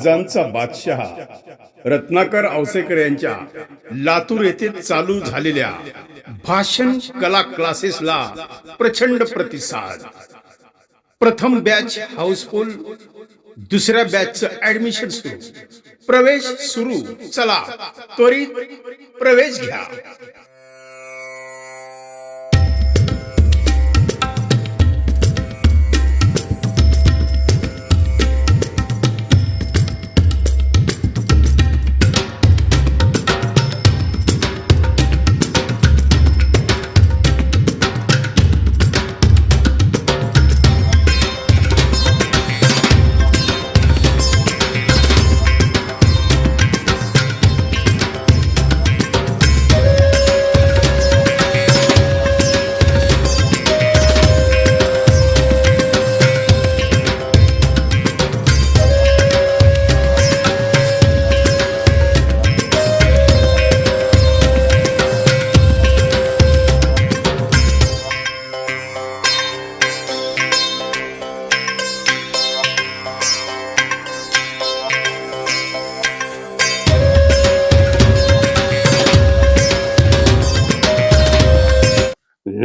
आवाजांचा बादशहा रत्नाकर औसेकर यांच्या लातूर येथे चालू झालेल्या भाषण कला क्लासेसला प्रचंड प्रतिसाद. प्रथम बॅच हाऊसफुल दुसऱ्या बॅचचं ऍडमिशन सुरू. प्रवेश सुरू. चला त्वरित प्रवेश घ्या.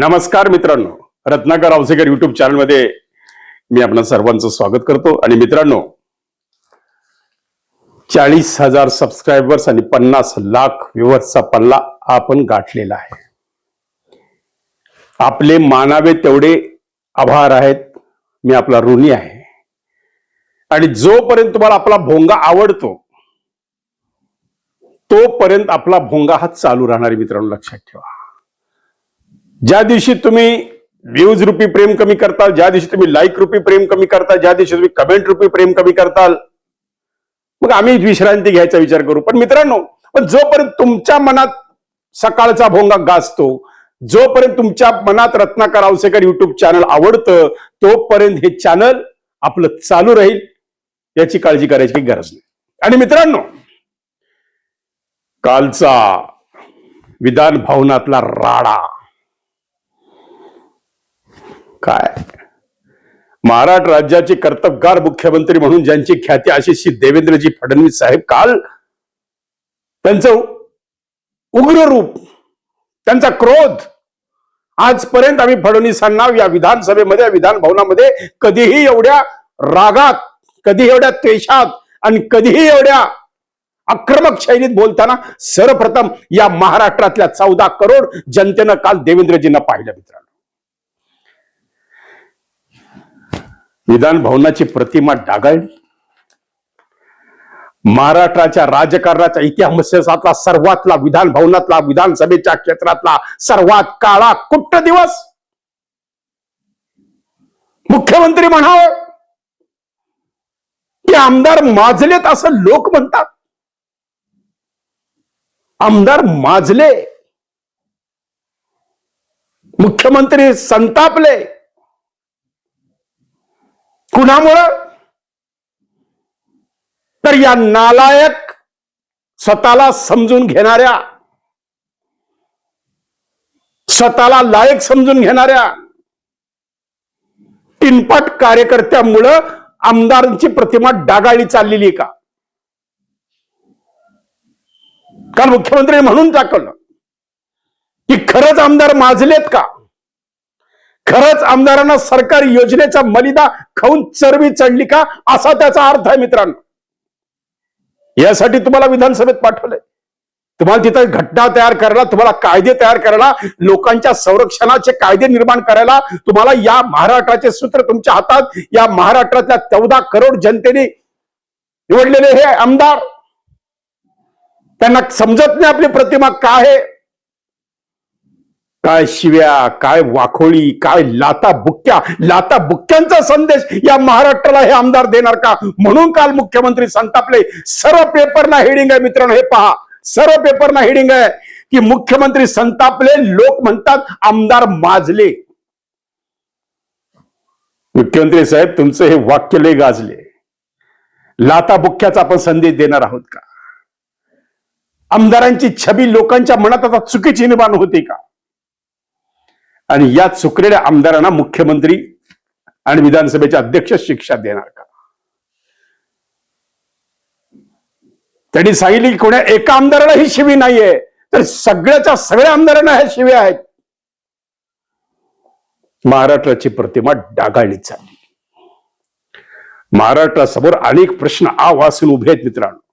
नमस्कार मित्रांनो. रत्नाकर औसेकर युट्यूब चॅनलमध्ये मी आपल्या सर्वांचं स्वागत करतो. आणि मित्रांनो चाळीस हजार सबस्क्रायबर्स आणि पन्नास लाख व्ह्युअर्सचा पल्ला आपण गाठलेला आहे. आपले मानावे तेवढे आभार आहेत. मी आपला ऋणी आहे. आणि जोपर्यंत तुम्हाला आपला भोंगा आवडतो तोपर्यंत आपला भोंगा हा चालू राहणार मित्रांनो लक्षात ठेवा. ज्या दिवशी तुम्ही व्ह्यूज रुपी प्रेम कमी करताल ज्या दिवशी तुम्ही लाईक रुपी प्रेम कमी करताल ज्या दिवशी तुम्ही कमेंट रुपी प्रेम कमी करताल मग आम्ही विश्रांती घ्यायचा विचार करू. पण मित्रांनो पण जोपर्यंत तुमच्या मनात सकाळचा भोंगा गाजतो जोपर्यंत तुमच्या मनात रत्नाकर आवसेकर युट्यूब चॅनल आवडतं तोपर्यंत हे चॅनल आपलं चालू राहील याची काळजी करायची गरज नाही. आणि मित्रांनो कालचा विधान भवनातला राडा काय? महाराष्ट्र राज्याचे कर्तबगार मुख्यमंत्री म्हणून ज्यांची ख्याती अशी श्री देवेंद्रजी फडणवीस साहेब काल त्यांचं उग्र रूप त्यांचा क्रोध आजपर्यंत आम्ही फडणवीसांना या विधानसभेमध्ये विधान भवनामध्ये कधीही एवढ्या रागात कधी एवढ्या त्वेषात आणि कधीही एवढ्या आक्रमक शैलीत बोलताना सर्वप्रथम या महाराष्ट्रातल्या चौदा करोड जनतेनं काल देवेंद्रजींना पाहिलं मित्रांनो. विधान भवनाची प्रतिमा डागाळली महाराष्ट्राच्या राजकारणाच्या इतिहासातला सर्वातला विधान भवनातला विधानसभेच्या क्षेत्रातला सर्वात काळा कुट्ट दिवस. मुख्यमंत्री म्हणावं की आमदार माजलेत असं लोक म्हणतात. आमदार माजले. मुख्यमंत्री संतापले. कुणामुळं? तर या नालायक स्वतःला समजून घेणाऱ्या स्वतःला लायक समजून घेणाऱ्या तिनपट कार्यकर्त्यामुळं आमदारांची प्रतिमा डागाळी चाललेली का? काल मुख्यमंत्री म्हणून दाखवलं की खरंच आमदार माजलेत का? खरंच आमदारांना सरकारी योजनेचा मलिदा खाऊन चरबी चढली का? असा त्याचा अर्थ आहे मित्रांनो. यासाठी तुम्हाला विधानसभेत पाठवलंय. तुम्हाला तिथं घटना तयार करायला तुम्हाला कायदे तयार करायला लोकांच्या संरक्षणाचे कायदे निर्माण करायला तुम्हाला या महाराष्ट्राचे सूत्र तुमच्या हातात या महाराष्ट्रातल्या चौदा करोड जनतेने निवडलेले हे आमदार. त्यांना समजत नाही आपली प्रतिमा काय आहे? काय शिव्या काय वाखोळी काय लाता बुक्क्या लाता बुक्क्यांचा संदेश या महाराष्ट्राला हे आमदार देणार का? म्हणून काल मुख्यमंत्री संतापले. सर्व पेपरना हेडिंग आहे मित्रांनो हे पहा. सर्व पेपरना हेडिंग आहे की मुख्यमंत्री संतापले लोक म्हणतात आमदार माजले. मुख्यमंत्री साहेब तुमचं हे वाक्य लय गाजले. लाता बुक्क्याचा आपण संदेश देणार आहोत का? आमदारांची छबी लोकांच्या मनात आता चुकीची निर्माण होते का? आणि या चुकलेल्या आमदारांना मुख्यमंत्री आणि विधानसभेचे अध्यक्ष शिक्षा देणार का? त्यांनी सांगितले की कोण्या एका आमदाराला ही शिवी नाहीये तर सगळ्याच्या सगळ्या आमदारांना ह्या शिव्या आहेत. महाराष्ट्राची प्रतिमा डागाळली चालली. महाराष्ट्रासमोर अनेक प्रश्न आवासून उभे आहेत मित्रांनो.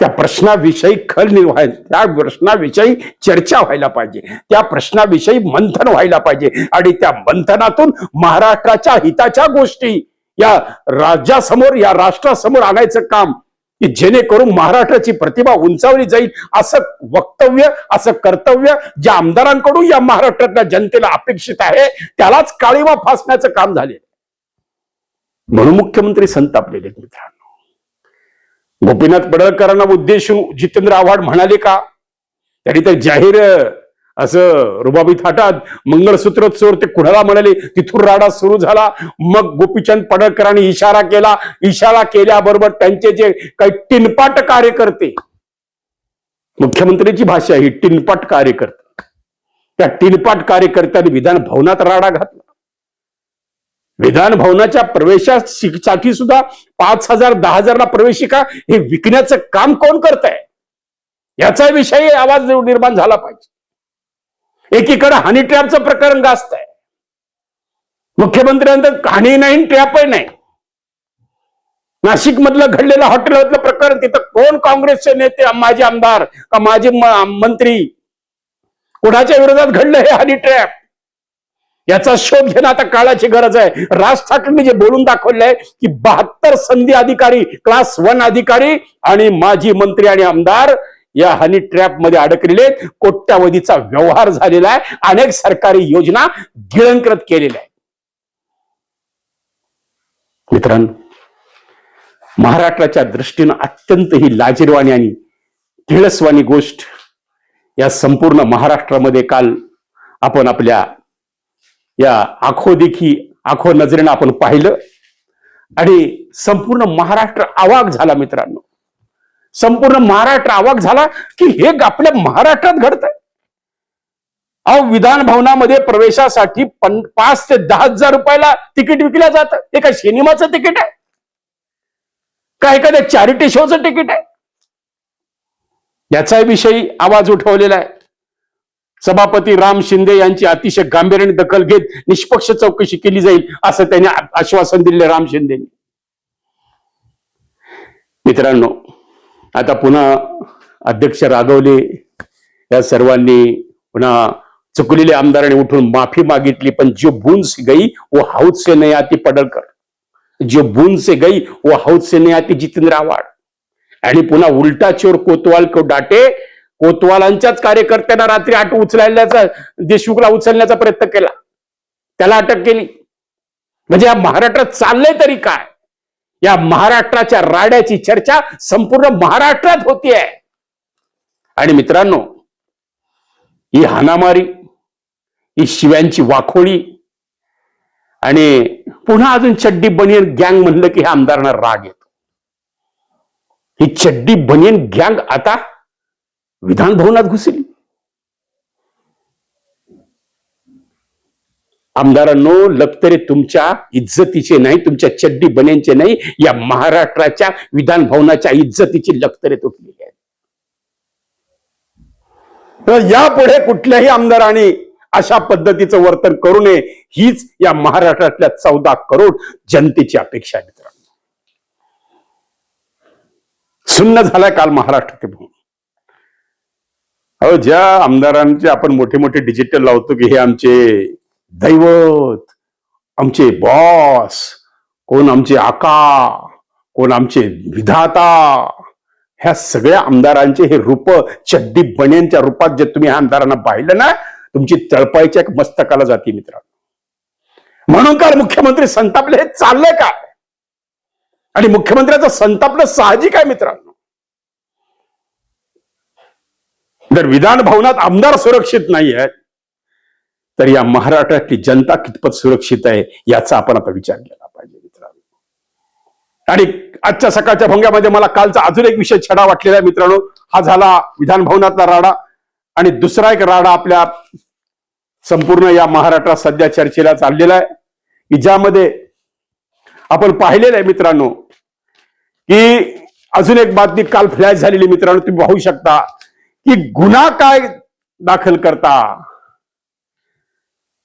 त्या प्रश्नाविषयी खल निर्वाह त्या प्रश्नाविषयी चर्चा व्हायला पाहिजे. त्या प्रश्नाविषयी मंथन व्हायला पाहिजे. आणि त्या मंथनातून महाराष्ट्राच्या हिताच्या गोष्टी या राज्यासमोर या राष्ट्रासमोर आणायचं काम की जेणेकरून महाराष्ट्राची प्रतिभा उंचावली जाईल. असं वक्तव्य असं कर्तव्य ज्या आमदारांकडून या महाराष्ट्रातल्या जनतेला अपेक्षित आहे त्यालाच काळीमा फासण्याचं काम झाले म्हणून मुख्यमंत्री संतापलेले मित्रांनो. गोपीनाथ पडळकरांना उद्देशून जितेंद्र आव्हाड म्हणाले का? त्यांनी तर जाहीर असं रुबाबी थाटात मंगळसूत्र चोर ते कुणाला म्हणाले? तिथून राडा सुरू झाला. मग गोपीचंद पडळकरांनी इशारा केला. इशारा केल्याबरोबर त्यांचे जे काही टिनपाट कार्यकर्ते मुख्यमंत्र्यांची भाषा ही टिनपाट कार्यकर्ते. त्या टिनपाट कार्यकर्त्यांनी विधान भवनात राडा घातला. विधान भवनाच्या प्रवेशासाठी सुद्धा पाच हजार दहा हजारला प्रवेशिका हे विकण्याचं काम कोण करत आहे याचा विषयी आवाज निर्माण झाला पाहिजे. एकीकडे हनी ट्रॅपचं प्रकरण गाजत आहे मुख्यमंत्र्यांचं हानी नाही ट्रॅपही नाही. नाशिक मधलं घडलेलं हॉटेलमधलं प्रकरण तिथं कोण काँग्रेसचे नेते माजी आमदार का माजी मंत्री? कोणाच्या विरोधात घडलं हे हनी ट्रॅप याचा शोध घेणं आता काळाची गरज आहे. राज ठाकरेंनी जे बोलून दाखवलंय की बहात्तर संधी अधिकारी क्लास वन अधिकारी आणि माजी मंत्री आणि आमदार या हनी ट्रॅपमध्ये अडकलेले कोट्यावधीचा व्यवहार झालेला आहे. अनेक सरकारी योजना गिळंकृत केलेल्या आहेत. मित्रांनो महाराष्ट्राच्या दृष्टीनं अत्यंत ही लाजीरवाणी आणि किळसवाणी गोष्ट या संपूर्ण महाराष्ट्रामध्ये काल आपण आपल्या या आखो देखी आखो नजरेनं आपण पाहिलं. आणि संपूर्ण महाराष्ट्र आवाक झाला मित्रांनो. संपूर्ण महाराष्ट्र आवाक झाला की हे आपल्या महाराष्ट्रात घडत आहे अहो विधान भवनामध्ये प्रवेशासाठी पण पाच ते दहा हजार रुपयाला तिकीट विकलं जात. ते काय सिनेमाचं तिकीट आहे. का एखाद्या चॅरिटी शोचं तिकीट आहे. याचा विषयी आवाज उठवलेला आहे. सभापती राम शिंदे यांची अतिशय गांभीर्याने दखल घेत निष्पक्ष चौकशी केली जाईल असं त्यांनी आश्वासन दिले राम शिंदेनी. मित्रांनो आता पुन्हा अध्यक्ष रागवले या सर्वांनी पुन्हा चुकलेल्या आमदाराने उठून माफी मागितली पण जो बूंद से गई वो हाऊद से नहीं आती पडळकर. जो बूंद से गई वो हाऊद से नहीं आती जितेंद्र आव्हाड. आणि पुन्हा उलटा चोर कोतवाल को डाटे कोतवालांच्याच कार्यकर्त्यांना रात्री आठ उचलायचा देशमुखला उचलण्याचा प्रयत्न केला. त्याला अटक केली. म्हणजे या महाराष्ट्रात चाललंय तरी काय? या महाराष्ट्राच्या राड्याची चर्चा संपूर्ण महाराष्ट्रात होती आहे आणि मित्रांनो ही हाणामारी ही शिव्यांची वाखोळी आणि पुन्हा अजून चड्डी बनियन गँग म्हणलं की हे आमदारांना राग येतो. ही चड्डी बनियन गँग आता विधान भवनात घुसली. आमदारांनो लक्तरे तुमच्या इज्जतीचे नाही तुमच्या चड्डी बन्यांचे नाही या महाराष्ट्राच्या विधान भवनाच्या इज्जतीची लक्तरे तुटलेली आहेत. तर यापुढे कुठल्याही आमदारांनी अशा पद्धतीचं वर्तन करू नये हीच या महाराष्ट्रातल्या चौदा करोड जनतेची अपेक्षा आहे मित्रांनो. सुन्न झालाय काल महाराष्ट्र ते भवन अहो ज्या आमदारांचे आपण मोठे मोठे डिजिटल लावतो की हे आमचे दैवत आमचे बॉस कोण आमचे आका कोण आमचे विधाता ह्या सगळ्या आमदारांचे हे रूप चड्डी बण्यांच्या रूपात जे तुम्ही ह्या आमदारांना पाहिलं ना तुमची तळपायच्या एक मस्तकाला जाती मित्रांनो. म्हणून काल मुख्यमंत्री संतापले? हे चाललंय काय? आणि मुख्यमंत्र्याचं संतापलं साहजिक आहे मित्रांनो. जर विधान भवनात आमदार सुरक्षित नाही आहेत तर या महाराष्ट्रातली जनता कितपत सुरक्षित आहे याचा आपण आता विचार केला पाहिजे मित्रांनो. आणि आजच्या सकाळच्या भंग्यामध्ये मला कालचा अजून एक विषय छडा वाटलेला आहे मित्रांनो. हा झाला विधान भवनातला राडा आणि दुसरा एक राडा आपल्या संपूर्ण या महाराष्ट्रात सध्या चर्चेला चाललेला आहे की ज्यामध्ये आपण पाहिलेलं आहे मित्रांनो की अजून एक बातमी काल फ्लॅश झालेली मित्रांनो तुम्ही पाहू शकता. की गुन्हा काय दाखल करता?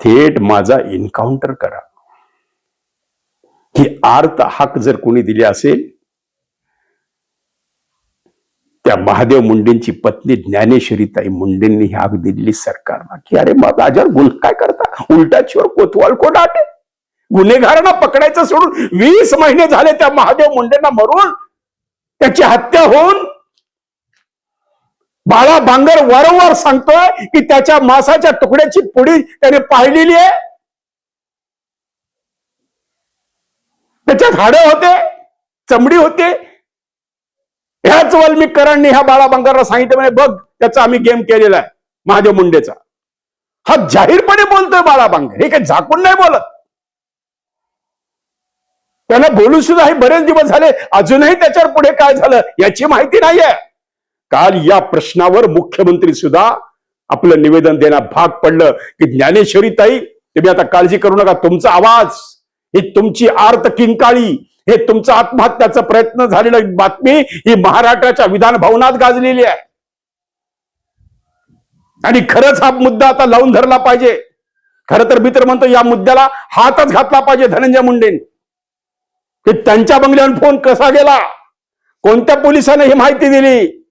थेट माझा एन्काउंटर करा. की आर्त हक जर कोणी दिली असेल त्या महादेव मुंडेंची पत्नी ज्ञानेश्वरीताई मुंडेंनी ही हाक दिलेली सरकारला. की अरे मग माझ्यावर गुन्हा काय करता? उलटा चोर कोतवाल कोण आटे गुन्हेगारांना पकडायचं सोडून वीस महिने झाले त्या महादेव मुंडेंना मरून त्याची हत्या होऊन बाळा बांगर वारंवार सांगतोय की त्याच्या मासाच्या तुकड्याची पुडी त्याने पाहिलेली आहे. त्याच्यात हाडे होते चमडी होते. ह्याच वाल्मिकरांनी ह्या बाळा बांगरला सांगितलं म्हणजे बघ त्याचा आम्ही गेम केलेला आहे महादेव मुंडेचा. हा जाहीरपणे बोलतोय बाळा बांगर हे काही झाकून नाही बोलत. त्याला बोलू सुद्धा हे बरेच दिवस झाले अजूनही त्याच्यावर पुढे काय झालं याची माहिती नाहीये. काल या प्रश्नावर मुख्यमंत्री सुद्धा आपलं निवेदन देण्यात भाग पडलं की ज्ञानेश्वरी ताई तुम्ही आता काळजी करू नका तुमचा आवाज ही तुमची आर्त किंकाळी हे तुमचा आत्महत्याचा प्रयत्न झालेला बातमी ही महाराष्ट्राच्या विधान भवनात गाजलेली आहे. आणि खरंच हा मुद्दा आता लावून धरला पाहिजे. खरं तर मित्र म्हणतो या मुद्द्याला हातच घातला पाहिजे धनंजय मुंडेंनी. की त्यांच्या बंगल्यावर फोन कसा गेला? कोणत्या पोलिसाने ही माहिती दिली?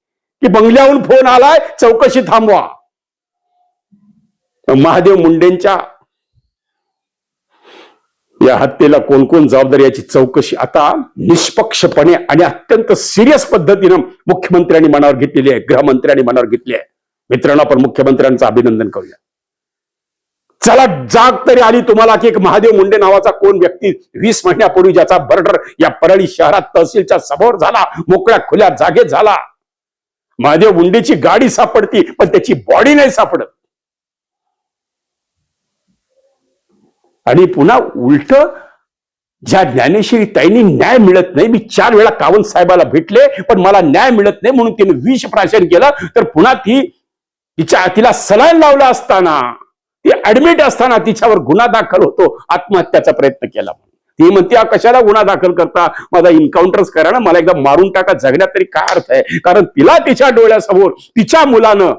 की बंगल्याहून फोन आलाय चौकशी थांबवा. महादेव मुंडेंच्या या हत्येला कोण कोण जबाबदार याची चौकशी आता निष्पक्षपणे आणि अत्यंत सिरियस पद्धतीनं मुख्यमंत्र्यांनी मनावर घेतलेली आहे गृहमंत्र्यांनी मनावर घेतली आहे. मित्रांनो आपण मुख्यमंत्र्यांचं अभिनंदन करूया. चला जाग तरी आली तुम्हाला की एक महादेव मुंडे नावाचा कोण व्यक्ती वीस महिन्यापूर्वी ज्याचा बर्डर या परळी शहरात तहसीलच्या समोर झाला मोकळ्या खुल्या जागेत झाला. महादेव मुंडेची गाडी सापडती पण त्याची बॉडी नाही सापडत. आणि पुन्हा उलट ज्या ज्ञानेश्वरी ताईंनी न्याय मिळत नाही मी चार वेळा कावंत साहेबाला भेटले पण मला न्याय मिळत नाही म्हणून तिने विष प्राशन केलं तर पुन्हा ती तिच्या तिला सलाईन लावला असताना ती ऍडमिट असताना तिच्यावर गुन्हा दाखल होतो आत्महत्याचा प्रयत्न केला. ती म्हणते कशाला गुन्हा दाखल करता? माझा इन्काउंटर्स करा ना मला एकदा मारून टाका. जगण्यात तरी काय अर्थ आहे? कारण तिला तिच्या डोळ्यासमोर तिच्या मुलानं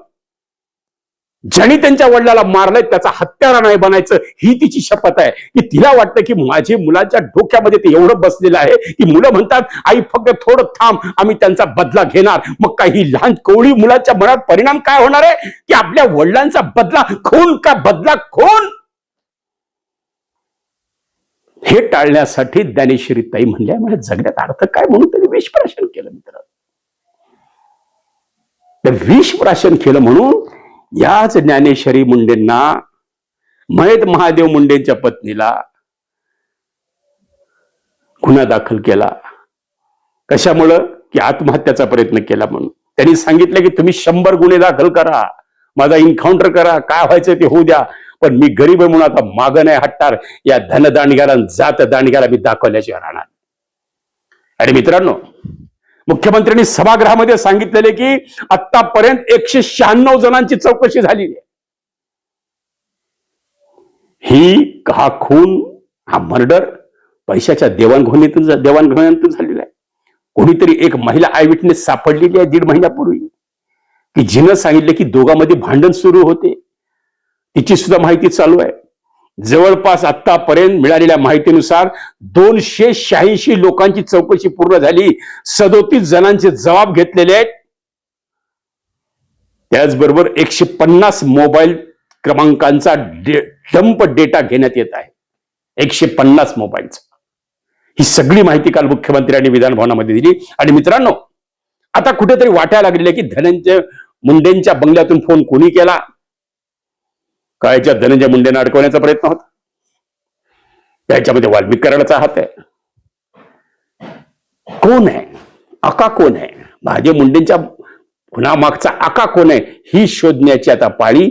ज्यांनी त्यांच्या वडिलाला मारलंय त्याचा हत्यारा नाही बनायचं ही तिची शपथ आहे. की तिला वाटतं की माझे मुलांच्या डोक्यामध्ये ते एवढं बसलेलं आहे की मुलं म्हणतात आई फक्त थोडं थांब आम्ही त्यांचा बदला घेणार. मग काही लहान कोवळी मुलाच्या मनात परिणाम काय होणार आहे? की आपल्या वडिलांचा बदला खून का बदला खून? हे टाळण्यासाठी ज्ञानेश्वरी ताई म्हणल्या म्हणजे जगण्यात अर्थ काय? म्हणून त्यांनी विषप्राशन केलं मित्र तर विषप्राशन केलं म्हणून याच ज्ञानेश्वरी मुंडेंना मयत महादेव मुंडेंच्या पत्नीला गुन्हा दाखल केला. कशामुळं? की आत्महत्याचा प्रयत्न केला म्हणून. त्यांनी सांगितलं की तुम्ही शंभर गुन्हे दाखल करा माझा इन्काउंटर करा काय व्हायचं ते होऊ द्या. पण मी गरीब आहे म्हणून आता माग नाही हटणार. या धनदांडग्याला जात दांडग्याला मी दाखवल्याशिवाय राहणार. आणि मित्रांनो मुख्यमंत्र्यांनी सभागृहामध्ये सांगितलेले की आतापर्यंत एकशे शहाण्णव जणांची चौकशी झालेली आहे. ही हा खून हा मर्डर पैशाच्या देवाणघेवाणीतून देवाणघेवाणीतून झालेला आहे. कोणीतरी एक महिला आय विटनेस सापडलेली आहे दीड महिन्यापूर्वी. की जिनं सांगितलं की दोघांमध्ये भांडण सुरू होते. तिची सुद्धा माहिती चालू आहे. जवळपास आतापर्यंत मिळालेल्या माहितीनुसार दोनशे शहाऐंशी लोकांची चौकशी पूर्ण झाली. सदोतीस जणांचे जबाब घेतलेले आहेत. त्याचबरोबर एकशे पन्नास मोबाईल क्रमांकांचा डंप डेटा घेण्यात येत आहे. एकशे पन्नास मोबाईलचा. ही सगळी माहिती काल मुख्यमंत्र्यांनी विधान भवनामध्ये दिली. आणि मित्रांनो आता कुठेतरी वाटायला लागलेलं की धनंजय मुंडेंच्या बंगल्यातून फोन कोणी केला? काळाच्या धनंजय मुंडेंना अडकवण्याचा प्रयत्न होता. त्याच्यामध्ये वाल्मिक कराडाचा हात आहे. कोण आहे? आका कोण आहे? भाजे मुंडेंच्या पुन्हा मागचा आका कोण आहे? ही शोधण्याची आता पाळी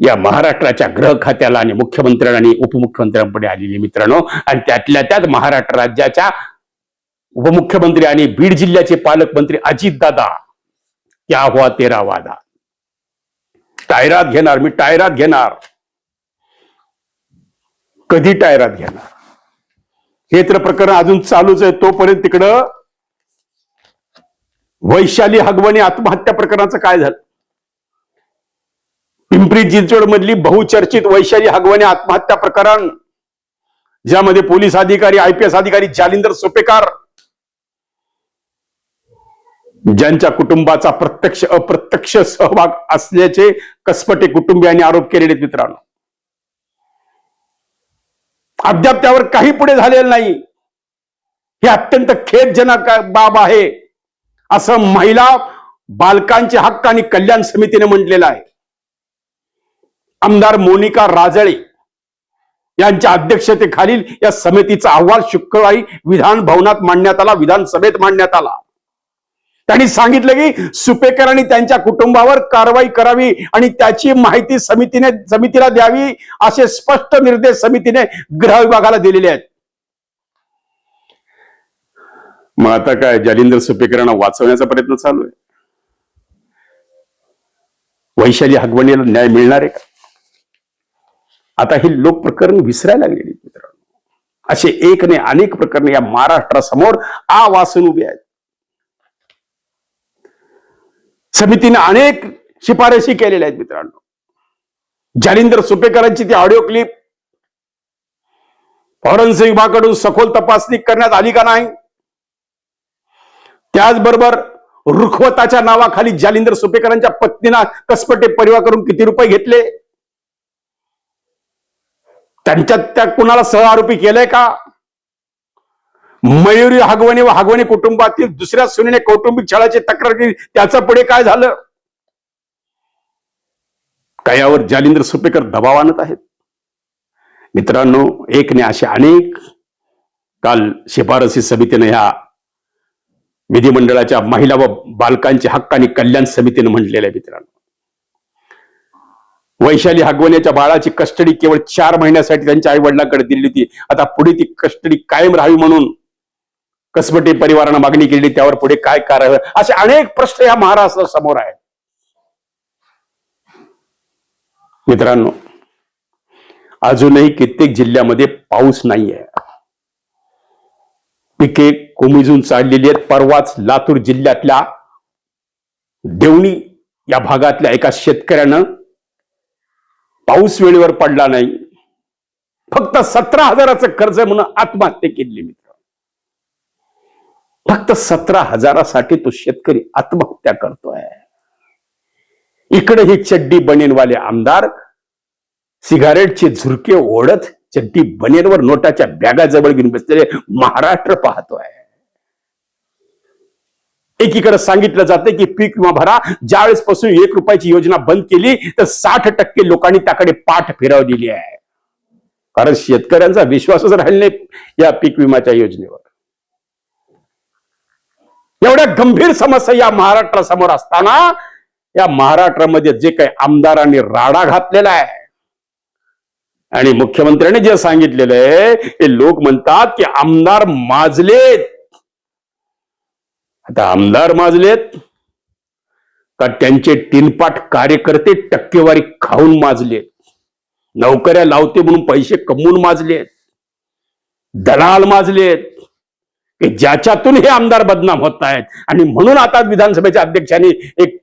या महाराष्ट्राच्या ग्रह खात्याला आणि मुख्यमंत्र्यांना आणि उपमुख्यमंत्र्यांपुढे आलेली मित्रांनो आणि त्यातल्या त्यात महाराष्ट्र राज्याच्या उपमुख्यमंत्री आणि बीड जिल्ह्याचे पालकमंत्री अजित दादा क्या हुआ तेरा वादा? टायरात घेणार मी टायरात घेणार. कधी टायरात घेणार? हे तर प्रकरण अजून चालूच आहे. तोपर्यंत तिकडं वैशाली हगवणी आत्महत्या प्रकरणाचं काय झालं? पिंपरी चिंचवड मधली बहुचर्चित वैशाली हगवणी आत्महत्या प्रकरण ज्यामध्ये पोलीस अधिकारी आयपीएस अधिकारी जालिंदर सोपेकार ज्यांच्या कुटुंबाचा प्रत्यक्ष अप्रत्यक्ष सहभाग असल्याचे कसपटे कुटुंबियांनी आरोप केलेले मित्रांनो. अद्याप त्यावर काही पुढे झालेलं नाही. हे अत्यंत खेदजनक बाब आहे. असं महिला बालकांचे हक्क आणि कल्याण समितीने म्हटलेलं आहे. आमदार मोनिका राजळे यांच्या अध्यक्षतेखालील या समितीचा अहवाल शुक्रवारी विधान भवनात मांडण्यात आला विधानसभेत मांडण्यात आला. त्यांनी सांगितलं की सुपेकर आणि त्यांच्या कुटुंबावर कारवाई करावी आणि त्याची माहिती समितीने समितीला द्यावी असे स्पष्ट निर्देश समितीने गृह विभागाला दिलेले आहेत. मग आता काय? जालिंदर सुपेकरांना वाचवण्याचा प्रयत्न चालू आहे. वैशाली हगवणीला न्याय मिळणार आहे का? आता हे लोक प्रकरण विसरायला लागलेली मित्रांनो. असे एक ने अनेक प्रकरणे या महाराष्ट्रासमोर आ वासून उभे आहेत. समितीने अनेक शिफारशी केलेल्या आहेत मित्रांनो. जालिंदर सुपेकरांची ती ऑडिओ क्लिप फॉरेन्सिक विभागाकडून सखोल तपासणी करण्यात आली का नाही? त्याचबरोबर रुखवताच्या नावाखाली जालिंदर सुपेकरांच्या पत्नीना कसपटे परिवाराकडून किती रुपये घेतले? त्यांच्यात त्या कुणाला सह आरोपी केलंय का? मयुरी हागवणे व हागवणे कुटुंबातील दुसऱ्या सुनेने कौटुंबिक छळाची तक्रार केली. त्याचं पुढे काय झालं? कयावर जालिंद्र सुपेकर दबाव आणत आहेत? मित्रांनो एक ने असे अनेक काल शिफारसी समितीने ह्या विधिमंडळाच्या महिला व बालकांचे हक्क आणि कल्याण समितीने म्हटलेलं आहे मित्रांनो. वैशाली हगवण्याच्या बाळाची कस्टडी केवळ चार महिन्यासाठी त्यांच्या आई वडिलांकडे दिली होती. आता पुढे ती कस्टडी कायम राहावी म्हणून कसबटे परिवारानं मागणी केली त्यावर पुढे काय करावं असे अनेक प्रश्न या महाराष्ट्रासमोर आहेत. मित्रांनो अजूनही कित्येक जिल्ह्यामध्ये पाऊस नाहीये. पिके कोमिजून चाललेली आहेत. परवाच लातूर जिल्ह्यातल्या देवणी या भागातल्या एका शेतकऱ्यानं पाऊस वेळेवर पडला नाही. फक्त सतरा हजाराचं कर्ज म्हणून आत्महत्या केली मित्र फक्त सतरा हजारासाठी तो शेतकरी आत्महत्या करतोय. इकडे हे चड्डी बनेनवाले आमदार सिगारेटचे झुरके ओढत चड्डी बनेनवर नोटाच्या बॅगाजवळ घेऊन बसलेले महाराष्ट्र पाहतोय. एकीकडे सांगितलं जातं की पीक विमा भरा. ज्यावेळेस पासून एक रुपयाची योजना बंद केली तर साठ टक्के लोकांनी त्याकडे पाठ फिरवलेली आहे. कारण शेतकऱ्यांचा विश्वासच राहिला नाही या पीक विमाच्या योजनेवर. एवढ्या गंभीर समस्या या महाराष्ट्रासमोर असताना या महाराष्ट्रामध्ये जे काही आमदारांनी राडा घातलेला आहे. आणि मुख्यमंत्र्यांनी जे सांगितलेलं आहे ते लोक म्हणतात की आमदार माजलेत. आता आमदार माजलेत का त्यांचे तीनपाट कार्यकर्ते टक्केवारी खाऊन माजलेत. नोकऱ्या लावते म्हणून पैसे कमवून माजलेत. दलाल माजलेत. की ज्याच्यातून हे आमदार बदनाम होत आहेत. आणि म्हणून आता विधानसभेच्या अध्यक्षांनी एक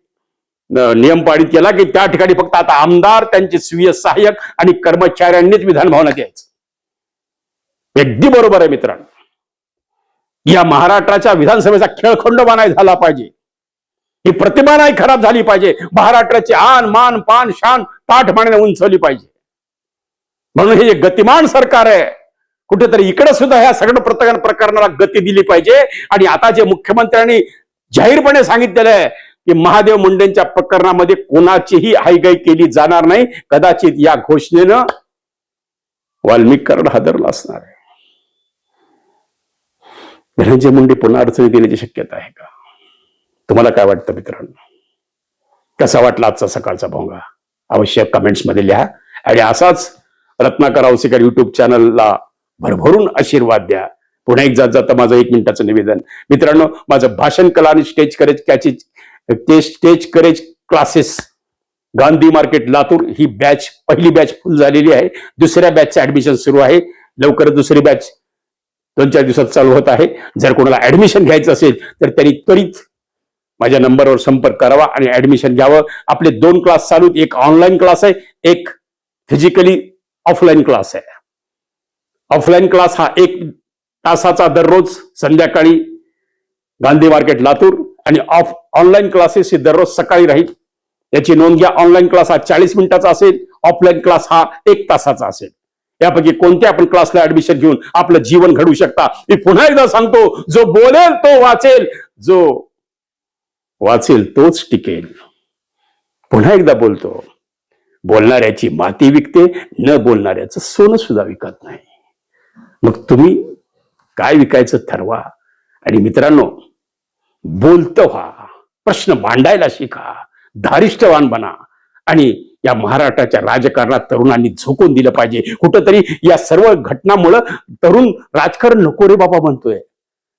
नियम पारित केला की त्या ठिकाणी फक्त आता आमदार त्यांचे स्वीय सहाय्यक आणि कर्मचाऱ्यांनीच विधानभवनात यायचं. अगदी बरोबर आहे मित्रांनो. या महाराष्ट्राच्या विधानसभेचा खेळखंडोबा नाही झाला पाहिजे. ही प्रतिमा नाही खराब झाली पाहिजे. महाराष्ट्राची आन मान पान शान पाठ माने उंचवली पाहिजे. म्हणून हे जे गतिमान सरकार आहे कुठेतरी इकडे सुद्धा ह्या सगळं प्रत्येक प्रकरणाला गती दिली पाहिजे. आणि आता जे मुख्यमंत्र्यांनी जाहीरपणे सांगितलेलं आहे की महादेव मुंडेंच्या प्रकरणामध्ये कोणाचीही हायगाई केली जाणार नाही. कदाचित या घोषणेनं वाल्मिक करण हादरला असणार आहे. धनंजय मुंडे पुन्हा अडचणी देण्याची शक्यता आहे का? तुम्हाला काय वाटतं मित्रांनो? कसा वाटला आजचा सकाळचा भोंगा? अवश्य कमेंट्समध्ये लिहा. आणि असाच रत्नाकर औसेकर युट्यूब चॅनलला भरभरून आशीर्वाद द्या. पुन्हा एक जात जाता माझं एक मिनिटाचं निवेदन. मित्रांनो माझं भाषण कला आणि स्टेज करेज कॅचेज ते stage courage classes Gandhi market Latur ही बॅच पहिली बॅच फुल झालेली आहे. दुसऱ्या बॅचचं ऍडमिशन सुरू आहे. लवकरच दुसरी बॅच दोन चार दिवसात चालू होत आहे. जर कोणाला ऍडमिशन घ्यायचं असेल तर त्यांनी त्वरित माझ्या नंबरवर संपर्क करावा आणि ऍडमिशन घ्यावं. आपले दोन क्लास चालू एक ऑनलाईन क्लास आहे एक फिजिकली ऑफलाईन क्लास आहे. ऑफलाईन क्लास हा एक तासाचा दररोज संध्याकाळी गांधी मार्केट लातूर आणि ऑफ ऑनलाईन क्लासेस ही दररोज सकाळी राहील. याची नोंद घ्या. ऑनलाईन क्लास हा चाळीस मिनिटाचा असेल. ऑफलाईन क्लास हा एक तासाचा असेल. यापैकी कोणत्या आपण क्लासला ऍडमिशन घेऊन आपलं जीवन घडवू शकता? मी पुन्हा एकदा सांगतो जो बोलेल तो वाचेल. जो वाचेल तोच टिकेल. पुन्हा एकदा बोलतो. बोलणाऱ्याची माती विकते न बोलणाऱ्याचं सोनं सुद्धा विकत नाही. मग तुम्ही काय विकायचं ठरवा. आणि मित्रांनो बोलतं व्हा प्रश्न मांडायला शिका धारिष्ठवान बना. आणि या महाराष्ट्राच्या राजकारणात तरुणांनी झोकून दिलं पाहिजे. कुठंतरी या सर्व घटनामुळं तरुण राजकारण नको रे बाबा म्हणतोय.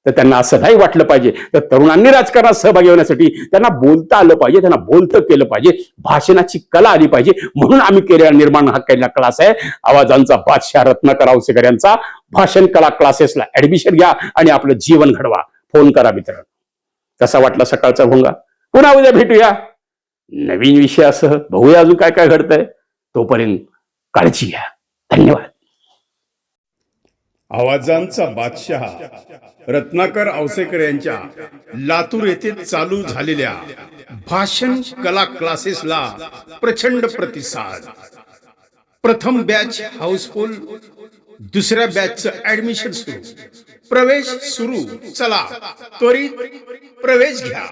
तर त्यांना असं नाही वाटलं पाहिजे. तर तरुणांनी राजकारणात सहभागी होण्यासाठी त्यांना बोलता आलं पाहिजे त्यांना बोलतं केलं पाहिजे भाषणाची कला आली पाहिजे. म्हणून आम्ही केलेला निर्माण हा केलेला क्लास आहे. आवाजांचा बादशाह रत्नाकर आवसेकर यांचा भाषण कला क्लासेसला ऍडमिशन घ्या आणि आपलं जीवन घडवा. फोन करा मित्र कसा वाटला सकाळचा भोंगा? पुन्हा उद्या भेटूया. नवीन विषयासह बघूया अजून काय काय घडतंय. तोपर्यंत काळजी घ्या. धन्यवाद. आवाजांचा बादशहा. रत्नाकर आवसेकर यांच्या लातूर येथे चालू झालेल्या भाषण कला क्लासेसला प्रचंड प्रतिसाद. प्रथम बॅच हाऊसफुल दुसऱ्या बॅचचं ऍडमिशन सुरू. प्रवेश सुरू. चला त्वरित प्रवेश घ्या.